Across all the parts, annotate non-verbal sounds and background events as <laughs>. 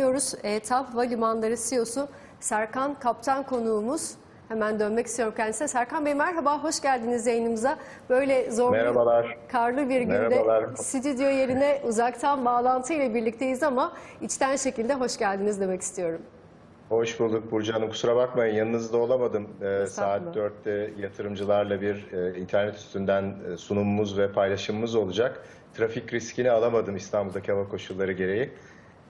dönüyoruz. E, TAV Havalimanları CEO'su Serkan Kaptan konuğumuz. Hemen dönmek istiyorum kendisine. Serkan Bey merhaba, hoş geldiniz yayınımıza. Böyle zor Merhabalar. bir karlı bir günde Merhabalar. stüdyo yerine uzaktan bağlantı ile birlikteyiz ama içten şekilde hoş geldiniz demek istiyorum. Hoş bulduk Burcu Hanım. Kusura bakmayın yanınızda olamadım. Ee, saat Estağfurullah. 4'te yatırımcılarla bir e, internet üstünden e, sunumumuz ve paylaşımımız olacak. Trafik riskini alamadım İstanbul'daki hava koşulları gereği.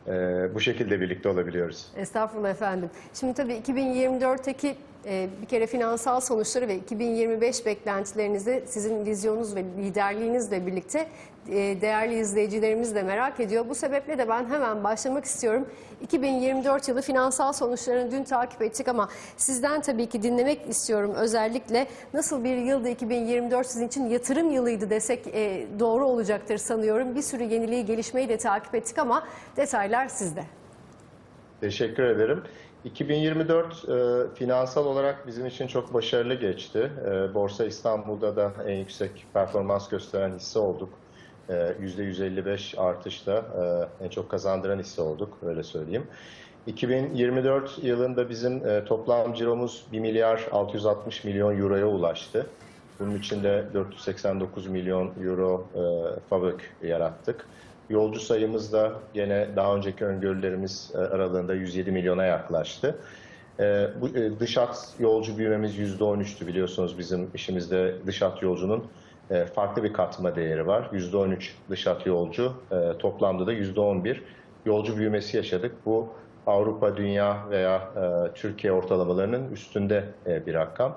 Ee, bu şekilde birlikte olabiliyoruz. Estağfurullah efendim. Şimdi tabii 2024'teki e, bir kere finansal sonuçları ve 2025 beklentilerinizi sizin vizyonunuz ve liderliğinizle birlikte e, değerli izleyicilerimiz de merak ediyor. Bu sebeple de ben hemen başlamak istiyorum. 2024 yılı finansal sonuçlarını dün takip ettik ama sizden tabii ki dinlemek istiyorum. Özellikle nasıl bir yıldı 2024 sizin için yatırım yılıydı desek e, doğru olacaktır sanıyorum. Bir sürü yeniliği, gelişmeyi de takip ettik ama detaylar sizde. Teşekkür ederim. 2024 e, finansal olarak bizim için çok başarılı geçti. E, Borsa İstanbul'da da en yüksek performans gösteren hisse olduk. E, %155 artışla e, en çok kazandıran hisse olduk, öyle söyleyeyim. 2024 yılında bizim e, toplam ciromuz 1 milyar 660 milyon euroya ulaştı. Bunun içinde 489 milyon euro e, FAVÖK yarattık. Yolcu sayımız da gene daha önceki öngörülerimiz e, aralığında 107 milyona yaklaştı. E, bu e, dış hat yolcu büyümemiz %13'tü biliyorsunuz bizim işimizde dış hat yolcunun farklı bir katma değeri var. %13 dış hat yolcu, toplamda da %11 yolcu büyümesi yaşadık. Bu Avrupa, dünya veya Türkiye ortalamalarının üstünde bir rakam.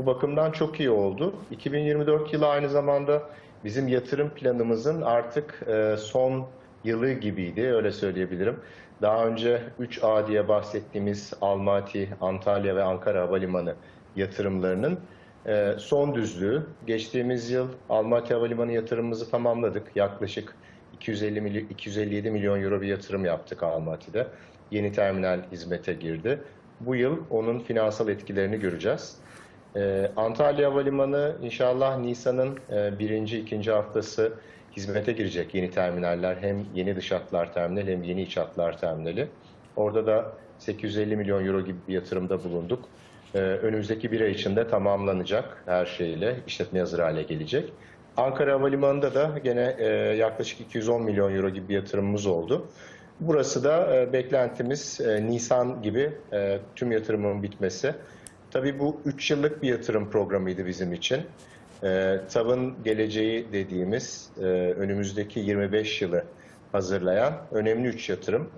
Bu bakımdan çok iyi oldu. 2024 yılı aynı zamanda bizim yatırım planımızın artık e, son yılı gibiydi, öyle söyleyebilirim. Daha önce 3A diye bahsettiğimiz Almaty, Antalya ve Ankara Havalimanı yatırımlarının e, son düzlüğü. Geçtiğimiz yıl Almaty Havalimanı yatırımımızı tamamladık. Yaklaşık 250 milyon, 257 milyon euro bir yatırım yaptık Almaty'de. Yeni terminal hizmete girdi. Bu yıl onun finansal etkilerini göreceğiz. Ee, Antalya Havalimanı inşallah Nisan'ın e, birinci, ikinci haftası hizmete girecek yeni terminaller. Hem yeni dış hatlar terminali hem yeni iç hatlar terminali. Orada da 850 milyon euro gibi bir yatırımda bulunduk. Ee, önümüzdeki bir ay içinde tamamlanacak her şeyle işletme hazır hale gelecek. Ankara Havalimanı'nda da gene e, yaklaşık 210 milyon euro gibi bir yatırımımız oldu. Burası da e, beklentimiz Nisan gibi tüm yatırımın bitmesi. Tabii bu 3 yıllık bir yatırım programıydı bizim için. E, TAV'ın geleceği dediğimiz e, önümüzdeki 25 yılı hazırlayan önemli 3 yatırım.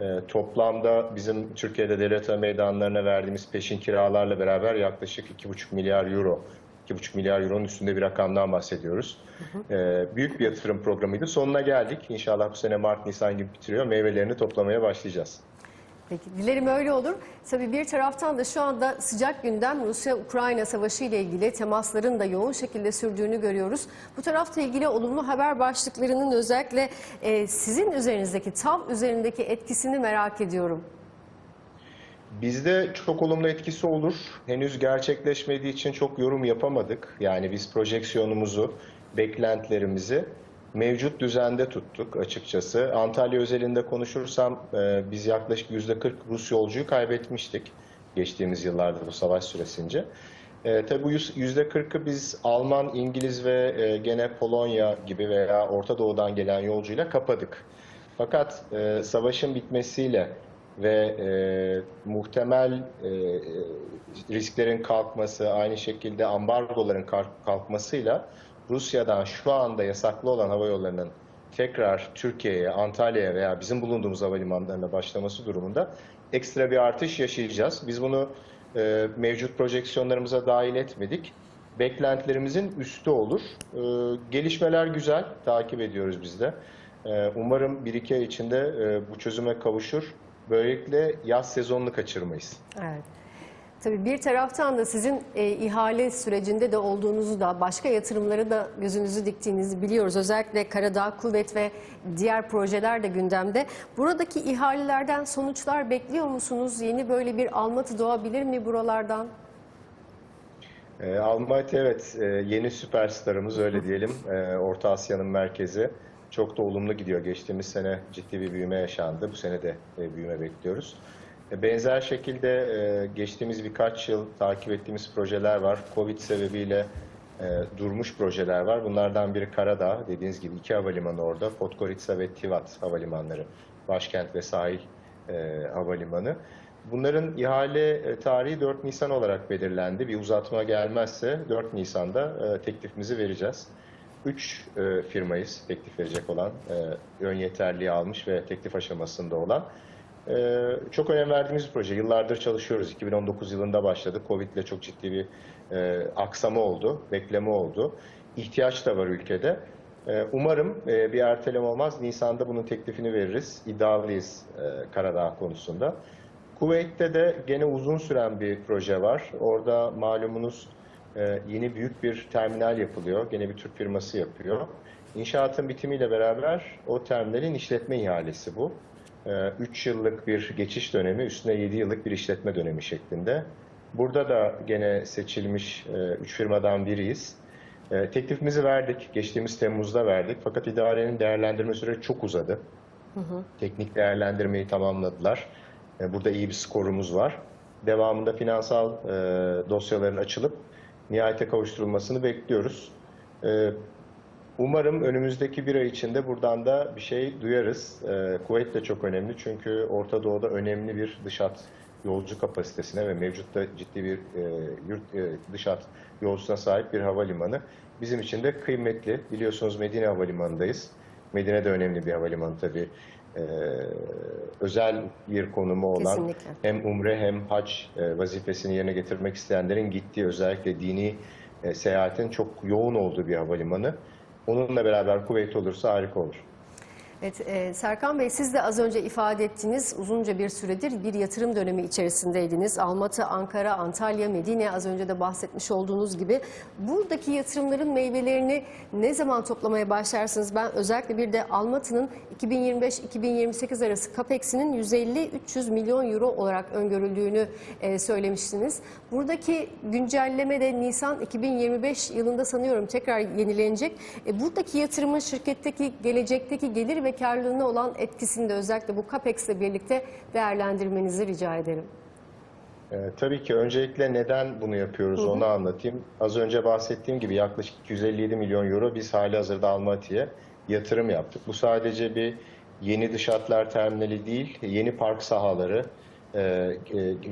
E, toplamda bizim Türkiye'de devlet meydanlarına verdiğimiz peşin kiralarla beraber yaklaşık 2,5 milyar euro 2,5 milyar euronun üstünde bir rakamdan bahsediyoruz. Ee, büyük bir yatırım programıydı. Sonuna geldik. İnşallah bu sene Mart, Nisan gibi bitiriyor. Meyvelerini toplamaya başlayacağız. Peki dilerim öyle olur. Tabii bir taraftan da şu anda sıcak gündem Rusya-Ukrayna savaşı ile ilgili temasların da yoğun şekilde sürdüğünü görüyoruz. Bu tarafta ilgili olumlu haber başlıklarının özellikle e, sizin üzerinizdeki, tam üzerindeki etkisini merak ediyorum. Bizde çok olumlu etkisi olur. Henüz gerçekleşmediği için çok yorum yapamadık. Yani biz projeksiyonumuzu, beklentilerimizi mevcut düzende tuttuk açıkçası. Antalya özelinde konuşursam e, biz yaklaşık %40 Rus yolcuyu kaybetmiştik geçtiğimiz yıllarda bu savaş süresince. E, tabii bu %40'ı biz Alman, İngiliz ve e, gene Polonya gibi veya Orta Doğu'dan gelen yolcuyla kapadık. Fakat e, savaşın bitmesiyle ve e, muhtemel e, risklerin kalkması, aynı şekilde ambargoların kalk- kalkmasıyla Rusya'dan şu anda yasaklı olan hava yollarının tekrar Türkiye'ye, Antalya'ya veya bizim bulunduğumuz havalimanlarına başlaması durumunda ekstra bir artış yaşayacağız. Biz bunu e, mevcut projeksiyonlarımıza dahil etmedik. Beklentilerimizin üstü olur. E, gelişmeler güzel, takip ediyoruz biz de. E, umarım bir iki ay içinde e, bu çözüme kavuşur. Böylelikle yaz sezonunu kaçırmayız. Evet. Tabii bir taraftan da sizin e, ihale sürecinde de olduğunuzu da başka yatırımları da gözünüzü diktiğinizi biliyoruz. Özellikle Karadağ Kuvvet ve diğer projeler de gündemde. Buradaki ihalelerden sonuçlar bekliyor musunuz? Yeni böyle bir almatı doğabilir mi buralardan? E, Almaty evet e, yeni süperstarımız öyle diyelim. E, Orta Asya'nın merkezi. çok da olumlu gidiyor. Geçtiğimiz sene ciddi bir büyüme yaşandı. Bu sene de e, büyüme bekliyoruz. E, Benzer şekilde e, geçtiğimiz birkaç yıl takip ettiğimiz projeler var. Covid sebebiyle e, durmuş projeler var. Bunlardan biri Karadağ, dediğiniz gibi iki havalimanı orada. Podgorica ve Tivat havalimanları, başkent ve sahil havalimanı. Bunların ihale tarihi 4 Nisan olarak belirlendi. Bir uzatma gelmezse 4 Nisan'da teklifimizi vereceğiz. 3 firmayız teklif verecek olan, ön yeterliği almış ve teklif aşamasında olan. E, çok önem verdiğimiz bir proje. Yıllardır çalışıyoruz. 2019 yılında başladık. Covid ile çok ciddi bir e, aksama oldu, bekleme oldu. İhtiyaç da var ülkede. E, umarım e, bir erteleme olmaz. Nisan'da bunun teklifini veririz. İddialıyız e, Karadağ konusunda. Kuveyt'te de gene uzun süren bir proje var. Orada malumunuz e, yeni büyük bir terminal yapılıyor. Gene bir Türk firması yapıyor. İnşaatın bitimiyle beraber o terminalin işletme ihalesi bu. 3 yıllık bir geçiş dönemi, üstüne 7 yıllık bir işletme dönemi şeklinde. Burada da gene seçilmiş 3 firmadan biriyiz. E, Teklifimizi verdik, geçtiğimiz Temmuz'da verdik. Fakat idarenin değerlendirme süreci çok uzadı. Teknik değerlendirmeyi tamamladılar. E, Burada iyi bir skorumuz var. Devamında finansal e, dosyaların açılıp nihayete kavuşturulmasını bekliyoruz. Umarım önümüzdeki bir ay içinde buradan da bir şey duyarız. E, Kuveyt de çok önemli çünkü Orta Doğu'da önemli bir dış hat yolcu kapasitesine ve mevcutta ciddi bir e, yurt e, dış hat yolcusuna sahip bir havalimanı. Bizim için de kıymetli. Biliyorsunuz Medine Havalimanı'ndayız. Medine de önemli bir havalimanı tabii. E, özel bir konumu olan Kesinlikle. hem umre hem hac e, vazifesini yerine getirmek isteyenlerin gittiği özellikle dini e, seyahatin çok yoğun olduğu bir havalimanı. Onunla beraber kuvvet olursa harika olur. Evet, e, Serkan Bey siz de az önce ifade ettiğiniz uzunca bir süredir bir yatırım dönemi içerisindeydiniz. Almatı, Ankara, Antalya, Medine az önce de bahsetmiş olduğunuz gibi. Buradaki yatırımların meyvelerini ne zaman toplamaya başlarsınız? Ben özellikle bir de Almatı'nın 2025-2028 arası CAPEX'inin 150-300 milyon euro olarak öngörüldüğünü e, söylemiştiniz. Buradaki güncelleme de Nisan 2025 yılında sanıyorum tekrar yenilenecek. E, buradaki yatırımın şirketteki gelecekteki gelir ve karlılığına olan etkisini de özellikle bu CAPEX ile birlikte değerlendirmenizi rica ederim. Ee, tabii ki öncelikle neden bunu yapıyoruz onu anlatayım. Az önce bahsettiğim gibi yaklaşık 257 milyon euro biz hali hazırda Almaty'ye yatırım yaptık. Bu sadece bir yeni dış hatlar terminali değil, yeni park sahaları, e, e,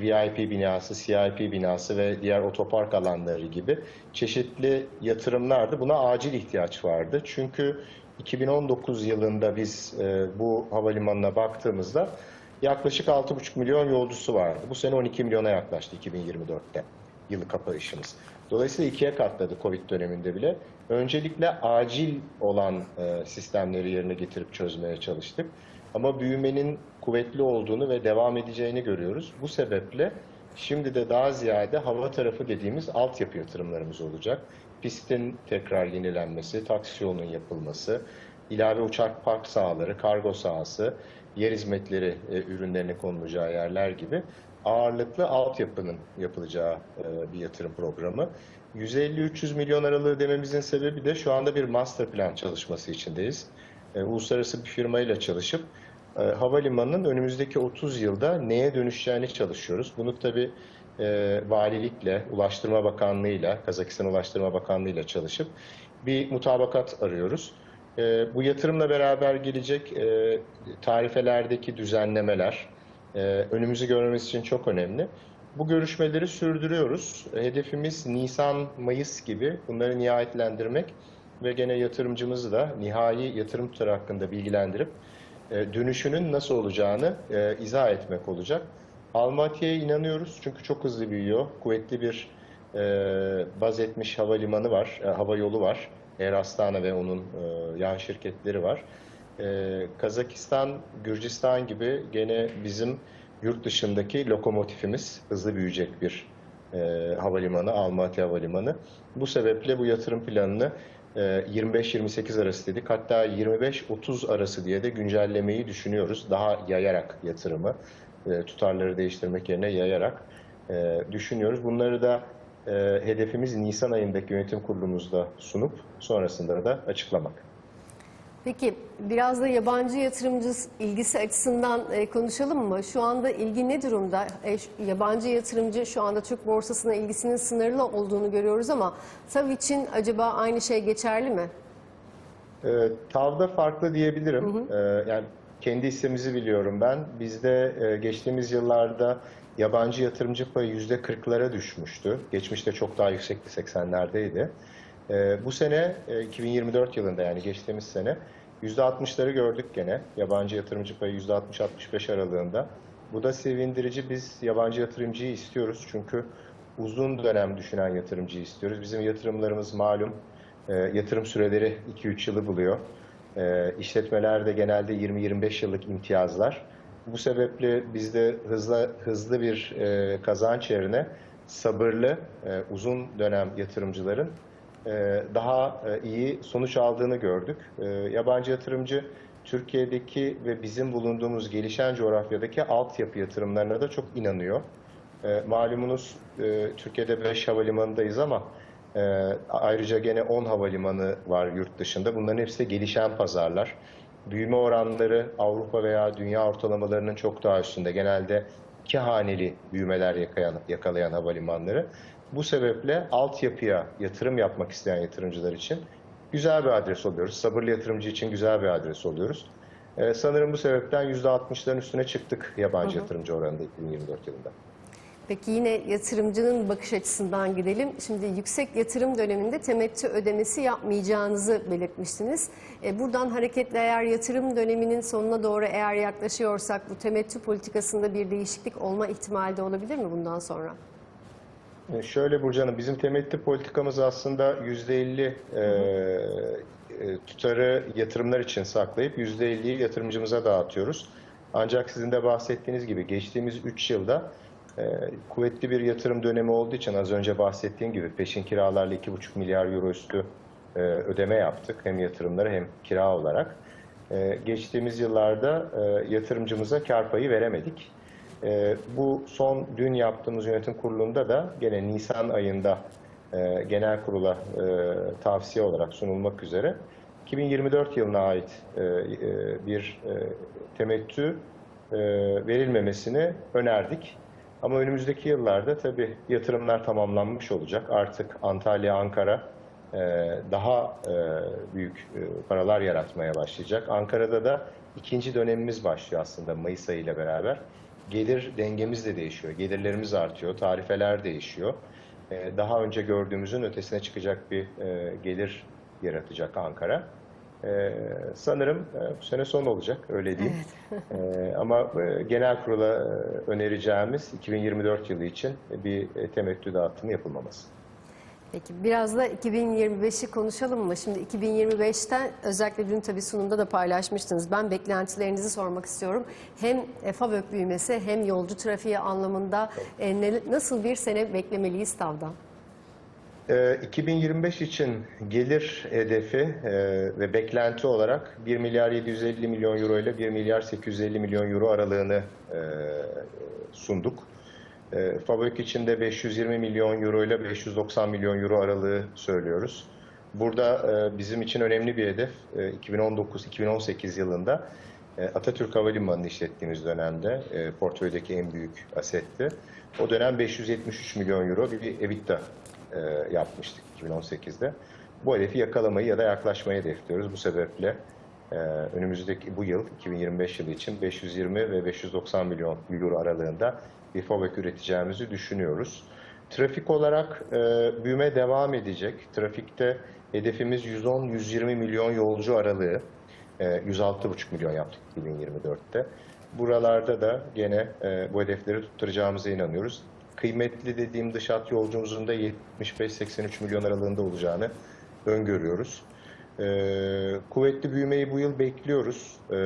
VIP binası, CIP binası ve diğer otopark alanları gibi çeşitli yatırımlardı. Buna acil ihtiyaç vardı. Çünkü 2019 yılında biz e, bu havalimanına baktığımızda yaklaşık 6,5 milyon yolcusu vardı. Bu sene 12 milyona yaklaştı 2024'te yılı kapayışımız. Dolayısıyla ikiye katladı Covid döneminde bile. Öncelikle acil olan e, sistemleri yerine getirip çözmeye çalıştık. Ama büyümenin kuvvetli olduğunu ve devam edeceğini görüyoruz. Bu sebeple şimdi de daha ziyade hava tarafı dediğimiz altyapı yatırımlarımız olacak. Pistin tekrar yenilenmesi, taksi yolunun yapılması, ilave uçak park sahaları, kargo sahası, yer hizmetleri e, ürünlerinin konulacağı yerler gibi ağırlıklı altyapının yapılacağı e, bir yatırım programı. 150-300 milyon aralığı dememizin sebebi de şu anda bir master plan çalışması içindeyiz. E, uluslararası bir firmayla çalışıp e, havalimanının önümüzdeki 30 yılda neye dönüşeceğini çalışıyoruz. Bunu tabii e, valilikle, Ulaştırma Bakanlığı'yla, Kazakistan Ulaştırma Bakanlığı'yla çalışıp bir mutabakat arıyoruz. E, bu yatırımla beraber gelecek e, tarifelerdeki düzenlemeler e, önümüzü görmemiz için çok önemli. Bu görüşmeleri sürdürüyoruz. Hedefimiz Nisan-Mayıs gibi bunları nihayetlendirmek ve gene yatırımcımızı da nihai yatırım tutarı hakkında bilgilendirip e, dönüşünün nasıl olacağını e, izah etmek olacak. Almatya'ya inanıyoruz çünkü çok hızlı büyüyor. Kuvvetli bir e, baz etmiş havalimanı var, e, hava yolu var. Air Astana ve onun e, yan şirketleri var. E, Kazakistan, Gürcistan gibi gene bizim yurt dışındaki lokomotifimiz hızlı büyüyecek bir e, havalimanı, Almatya Havalimanı. Bu sebeple bu yatırım planını e, 25-28 arası dedik. Hatta 25-30 arası diye de güncellemeyi düşünüyoruz. Daha yayarak yatırımı, e, tutarları değiştirmek yerine yayarak e, düşünüyoruz. Bunları da e, hedefimiz Nisan ayındaki yönetim kurulumuzda sunup sonrasında da açıklamak. Peki biraz da yabancı yatırımcı ilgisi açısından e, konuşalım mı? Şu anda ilgi ne durumda? E, yabancı yatırımcı şu anda Türk borsasına ilgisinin sınırlı olduğunu görüyoruz ama TAV için acaba aynı şey geçerli mi? E, TAV'da farklı diyebilirim. E, yani kendi hissemizi biliyorum ben. Bizde e, geçtiğimiz yıllarda yabancı yatırımcı payı yüzde 40'lara düşmüştü. Geçmişte çok daha yüksekti 80'lerdeydi. E, bu sene e, 2024 yılında yani geçtiğimiz sene yüzde 60'ları gördük gene. Yabancı yatırımcı payı yüzde 60-65 aralığında. Bu da sevindirici. Biz yabancı yatırımcıyı istiyoruz çünkü uzun dönem düşünen yatırımcıyı istiyoruz. Bizim yatırımlarımız malum e, yatırım süreleri 2-3 yılı buluyor. E, işletmeler de genelde 20-25 yıllık imtiyazlar. Bu sebeple bizde hızlı hızlı bir e, kazanç yerine sabırlı, e, uzun dönem yatırımcıların e, daha e, iyi sonuç aldığını gördük. E, yabancı yatırımcı Türkiye'deki ve bizim bulunduğumuz gelişen coğrafyadaki altyapı yatırımlarına da çok inanıyor. E, malumunuz e, Türkiye'de 5 havalimanındayız ama e, ayrıca gene 10 havalimanı var yurt dışında. Bunların hepsi de gelişen pazarlar. Büyüme oranları Avrupa veya dünya ortalamalarının çok daha üstünde. Genelde iki haneli büyümeler yakalayan, yakalayan havalimanları. Bu sebeple altyapıya yatırım yapmak isteyen yatırımcılar için güzel bir adres oluyoruz. Sabırlı yatırımcı için güzel bir adres oluyoruz. E, sanırım bu sebepten %60'ların üstüne çıktık yabancı yatırımcı oranında 2024 yılında. Peki yine yatırımcının bakış açısından gidelim. Şimdi yüksek yatırım döneminde temettü ödemesi yapmayacağınızı belirtmiştiniz. E, buradan hareketle eğer yatırım döneminin sonuna doğru eğer yaklaşıyorsak bu temettü politikasında bir değişiklik olma ihtimali de olabilir mi bundan sonra? E, Şöyle Burcu Hanım, bizim temettü politikamız aslında %50 e, e, tutarı yatırımlar için saklayıp %50'yi yatırımcımıza dağıtıyoruz. Ancak sizin de bahsettiğiniz gibi geçtiğimiz 3 yılda e, kuvvetli bir yatırım dönemi olduğu için az önce bahsettiğim gibi peşin kiralarla 2,5 milyar euro üstü e, ödeme yaptık. Hem yatırımları hem kira olarak. E, geçtiğimiz yıllarda e, yatırımcımıza kar payı veremedik. E, bu son dün yaptığımız yönetim kurulunda da gene Nisan ayında e, genel kurula tavsiye olarak sunulmak üzere 2024 yılına ait bir temettü verilmemesini önerdik. Ama önümüzdeki yıllarda tabii yatırımlar tamamlanmış olacak. Artık Antalya, Ankara e, daha e, büyük e, paralar yaratmaya başlayacak. Ankara'da da ikinci dönemimiz başlıyor aslında Mayıs ayı ile beraber. Gelir dengemiz de değişiyor, gelirlerimiz artıyor, tarifeler değişiyor. Daha önce gördüğümüzün ötesine çıkacak bir gelir yaratacak Ankara. E, sanırım e, bu sene son olacak, öyle diyeyim. <laughs> E, ama e, genel kurula e, önereceğimiz 2024 yılı için bir e, temettü dağıtımı yapılmaması. Peki biraz da 2025'i konuşalım mı? Şimdi 2025'ten özellikle dün tabii sunumda da paylaşmıştınız. Ben beklentilerinizi sormak istiyorum. Hem FAVÖK büyümesi hem yolcu trafiği anlamında e, ne- nasıl bir sene beklemeliyiz TAV'dan? E, 2025 için gelir hedefi e, ve beklenti olarak 1 milyar 750 milyon euro ile 1 milyar 850 milyon euro aralığını e, sunduk. E, Fabrik için de 520 milyon euro ile 590 milyon euro aralığı söylüyoruz. Burada bizim için önemli bir hedef e, 2019-2018 yılında Atatürk Havalimanı'nı işlettiğimiz dönemde portföydeki en büyük asetti. O dönem 573 milyon euro bir EBITDA e, yapmıştık 2018'de. Bu hedefi yakalamayı ya da yaklaşmayı hedefliyoruz. Bu sebeple e, önümüzdeki bu yıl 2025 yılı için 520 ve 590 milyon euro aralığında bir FOBEK üreteceğimizi düşünüyoruz. Trafik olarak e, büyüme devam edecek. Trafikte hedefimiz 110-120 milyon yolcu aralığı. E, 106,5 milyon yaptık 2024'te. Buralarda da gene e, bu hedefleri tutturacağımıza inanıyoruz. Kıymetli dediğim dış hat yolcumuzun da 75-83 milyon aralığında olacağını öngörüyoruz. E, kuvvetli büyümeyi bu yıl bekliyoruz. E,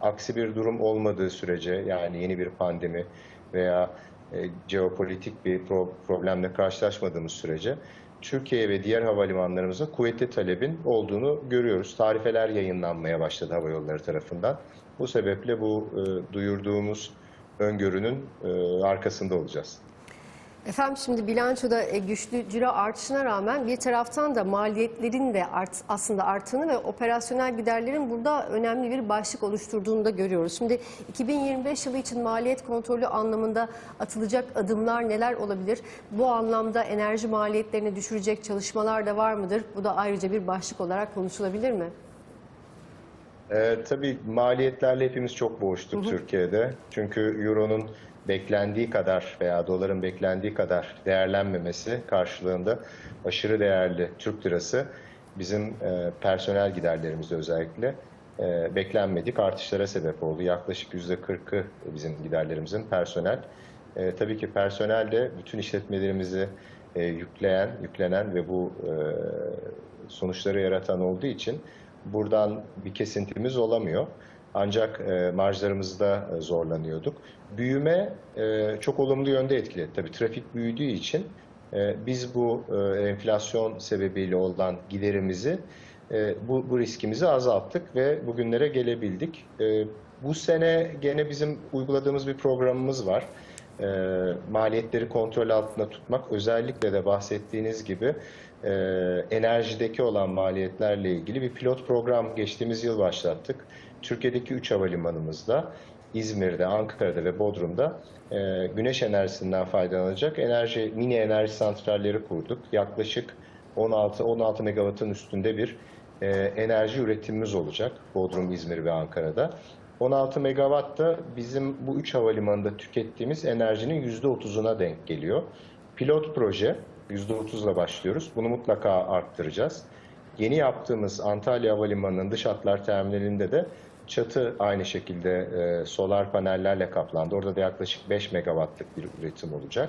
aksi bir durum olmadığı sürece yani yeni bir pandemi veya e, jeopolitik bir pro- problemle karşılaşmadığımız sürece Türkiye ve diğer havalimanlarımıza kuvvetli talebin olduğunu görüyoruz. Tarifeler yayınlanmaya başladı hava yolları tarafından. Bu sebeple bu e, duyurduğumuz öngörünün e, arkasında olacağız. Efendim şimdi bilançoda e, güçlü ciro artışına rağmen bir taraftan da maliyetlerin de art, aslında arttığını ve operasyonel giderlerin burada önemli bir başlık oluşturduğunu da görüyoruz. Şimdi 2025 yılı için maliyet kontrolü anlamında atılacak adımlar neler olabilir? Bu anlamda enerji maliyetlerini düşürecek çalışmalar da var mıdır? Bu da ayrıca bir başlık olarak konuşulabilir mi? Ee, tabii maliyetlerle hepimiz çok boğuştuk Türkiye'de. Çünkü Euro'nun beklendiği kadar veya doların beklendiği kadar değerlenmemesi karşılığında aşırı değerli Türk lirası bizim e, personel giderlerimizde özellikle e, beklenmedik artışlara sebep oldu. Yaklaşık %40'ı bizim giderlerimizin personel. E, tabii ki personel de bütün işletmelerimizi e, yükleyen, yüklenen ve bu e, sonuçları yaratan olduğu için buradan bir kesintimiz olamıyor. Ancak e, marjlarımızda e, zorlanıyorduk. Büyüme e, çok olumlu yönde etkiledi. Tabii trafik büyüdüğü için e, biz bu e, enflasyon sebebiyle olan giderimizi, e, bu, bu riskimizi azalttık ve bugünlere gelebildik. E, bu sene gene bizim uyguladığımız bir programımız var. E, maliyetleri kontrol altında tutmak, özellikle de bahsettiğiniz gibi e, enerjideki olan maliyetlerle ilgili bir pilot program geçtiğimiz yıl başlattık. Türkiye'deki 3 havalimanımızda, İzmir'de, Ankara'da ve Bodrum'da e, güneş enerjisinden faydalanacak enerji, mini enerji santralleri kurduk. Yaklaşık 16 16 megawattın üstünde bir e, enerji üretimimiz olacak Bodrum, İzmir ve Ankara'da. 16 megawatt da bizim bu 3 havalimanında tükettiğimiz enerjinin %30'una denk geliyor. Pilot proje %30'la başlıyoruz. Bunu mutlaka arttıracağız. Yeni yaptığımız Antalya Havalimanı'nın dış hatlar terminalinde de çatı aynı şekilde e, solar panellerle kaplandı. Orada da yaklaşık 5 megawattlık bir üretim olacak.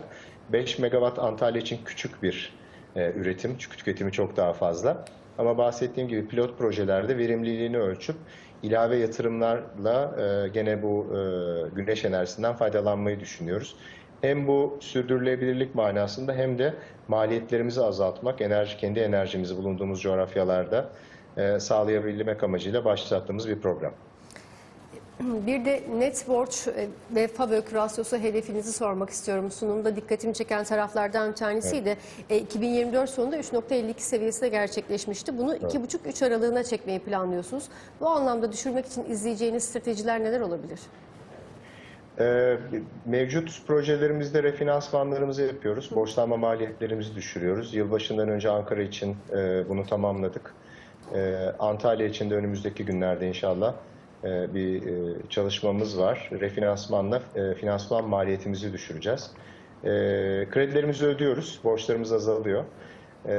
5 megawatt Antalya için küçük bir e, üretim, çünkü tüketimi çok daha fazla. Ama bahsettiğim gibi pilot projelerde verimliliğini ölçüp ilave yatırımlarla e, gene bu e, güneş enerjisinden faydalanmayı düşünüyoruz. Hem bu sürdürülebilirlik manasında hem de maliyetlerimizi azaltmak, enerji kendi enerjimizi bulunduğumuz coğrafyalarda e, sağlayabilmek amacıyla başlattığımız bir program. <clears throat> Bir de net borç e, ve FAVÖK rasyosu hedefinizi sormak istiyorum. Sunumda dikkatimi çeken taraflardan bir tanesiydi. E, 2024 sonunda 3.52 seviyesinde gerçekleşmişti. Bunu 2.5-3 aralığına çekmeyi planlıyorsunuz. Bu anlamda düşürmek için izleyeceğiniz stratejiler neler olabilir? Ee, Mevcut projelerimizde refinansmanlarımızı yapıyoruz. Borçlanma maliyetlerimizi düşürüyoruz. Yılbaşından önce Ankara için e, bunu tamamladık. E, Antalya için de önümüzdeki günlerde inşallah e, bir e, çalışmamız var. Refinansmanla e, finansman maliyetimizi düşüreceğiz. E, kredilerimizi ödüyoruz. Borçlarımız azalıyor. E,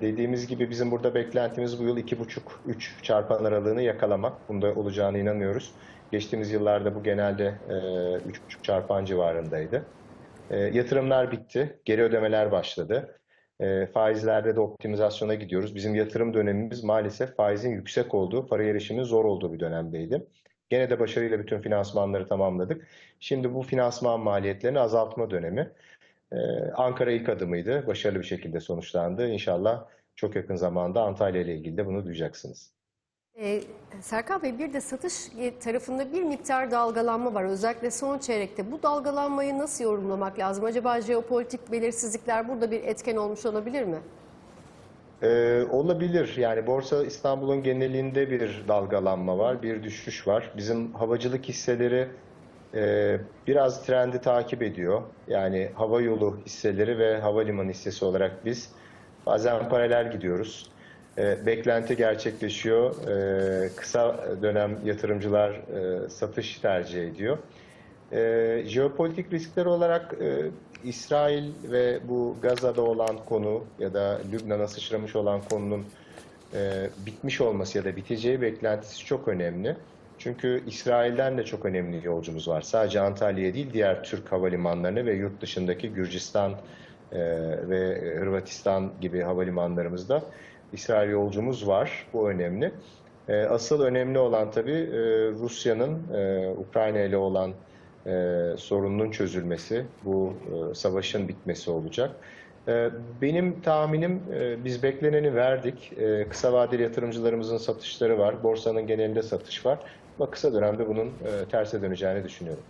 dediğimiz gibi bizim burada beklentimiz bu yıl 2,5-3 çarpan aralığını yakalamak. Bunda olacağına inanıyoruz. Geçtiğimiz yıllarda bu genelde e, 3,5 çarpan civarındaydı. E, yatırımlar bitti, geri ödemeler başladı. E, faizlerde de optimizasyona gidiyoruz. Bizim yatırım dönemimiz maalesef faizin yüksek olduğu, paraya erişimin zor olduğu bir dönemdeydi. Gene de başarıyla bütün finansmanları tamamladık. Şimdi bu finansman maliyetlerini azaltma dönemi. Ee, Ankara ilk adımıydı. Başarılı bir şekilde sonuçlandı. İnşallah çok yakın zamanda Antalya ile ilgili de bunu duyacaksınız. Ee, Serkan Bey bir de satış tarafında bir miktar dalgalanma var. Özellikle son çeyrekte. Bu dalgalanmayı nasıl yorumlamak lazım? Acaba jeopolitik belirsizlikler burada bir etken olmuş olabilir mi? Ee, olabilir. Yani Borsa İstanbul'un genelinde bir dalgalanma var, bir düşüş var. Bizim havacılık hisseleri e, biraz trendi takip ediyor. Yani hava yolu hisseleri ve havalimanı hissesi olarak biz bazen paralel gidiyoruz. E, beklenti gerçekleşiyor. E, kısa dönem yatırımcılar e, satış tercih ediyor. E, jeopolitik riskler olarak e, İsrail ve bu Gaza'da olan konu ya da Lübnan'a sıçramış olan konunun e, bitmiş olması ya da biteceği beklentisi çok önemli. Çünkü İsrail'den de çok önemli yolcumuz var. Sadece Antalya değil, diğer Türk havalimanlarını ve yurt dışındaki Gürcistan e, ve Hırvatistan gibi havalimanlarımızda İsrail yolcumuz var. Bu önemli. E, asıl önemli olan tabii e, Rusya'nın e, Ukrayna ile olan sorununun çözülmesi, bu savaşın bitmesi olacak. Benim tahminim biz bekleneni verdik. Kısa vadeli yatırımcılarımızın satışları var. Borsanın genelinde satış var. Ama kısa dönemde bunun terse döneceğini düşünüyorum.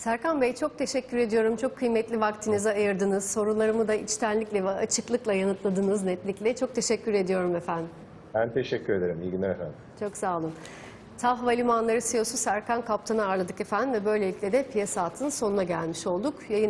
Serkan Bey çok teşekkür ediyorum. Çok kıymetli vaktinizi ayırdınız. Sorularımı da içtenlikle ve açıklıkla yanıtladınız netlikle. Çok teşekkür ediyorum efendim. Ben teşekkür ederim. İyi günler efendim. Çok sağ olun. TAV Havalimanları CEO'su Serkan Kaptan'ı ağırladık efendim ve böylelikle de piyasa hattının sonuna gelmiş olduk. Yayın